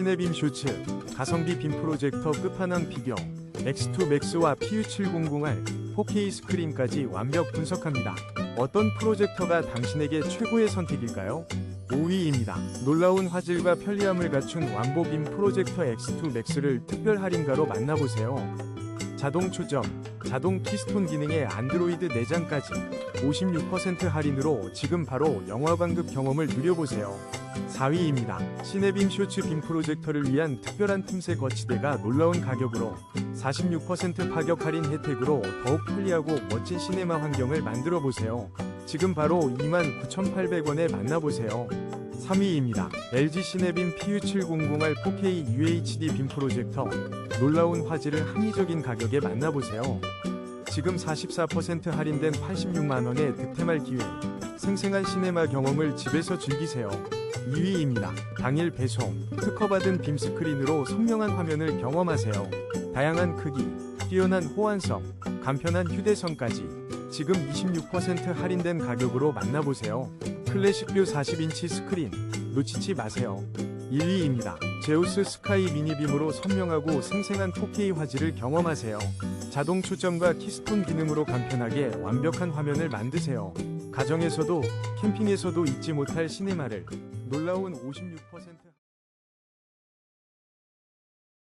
시네빔 쇼츠, 가성비 빔 프로젝터 끝판왕 비교, X2 맥스와 PU700R 4K 스크린까지 완벽 분석합니다. 어떤 프로젝터가 당신에게 최고의 선택일까요? 5위입니다. 놀라운 화질과 편리함을 갖춘 완보빔 프로젝터 X2 맥스를 특별 할인가로 만나보세요. 자동 초점, 자동 키스톤 기능의 안드로이드 내장까지 56% 할인으로 지금 바로 영화 관급 경험을 누려보세요. 4위입니다. 시네빔 쇼츠 빔 프로젝터를 위한 특별한 틈새 거치대가 놀라운 가격으로 46% 파격 할인 혜택으로 더욱 편리하고 멋진 시네마 환경을 만들어 보세요. 지금 바로 29,800원에 만나보세요. 3위입니다. LG 시네빔 PU700R 4K UHD 빔 프로젝터 놀라운 화질을 합리적인 가격에 만나보세요. 지금 44% 할인된 86만원의 득템할 기회 생생한 시네마 경험을 집에서 즐기세요. 2위입니다. 당일 배송, 특허받은 빔 스크린으로 선명한 화면을 경험하세요. 다양한 크기, 뛰어난 호환성, 간편한 휴대성까지 지금 26% 할인된 가격으로 만나보세요. 클래식뷰 40인치 스크린 놓치지 마세요. 1위입니다. 제우스 스카이 미니빔으로 선명하고 생생한 4K 화질을 경험하세요. 자동 초점과 키스톤 기능으로 간편하게 완벽한 화면을 만드세요. 가정에서도 캠핑에서도 잊지 못할 시네마를 놀라운 56%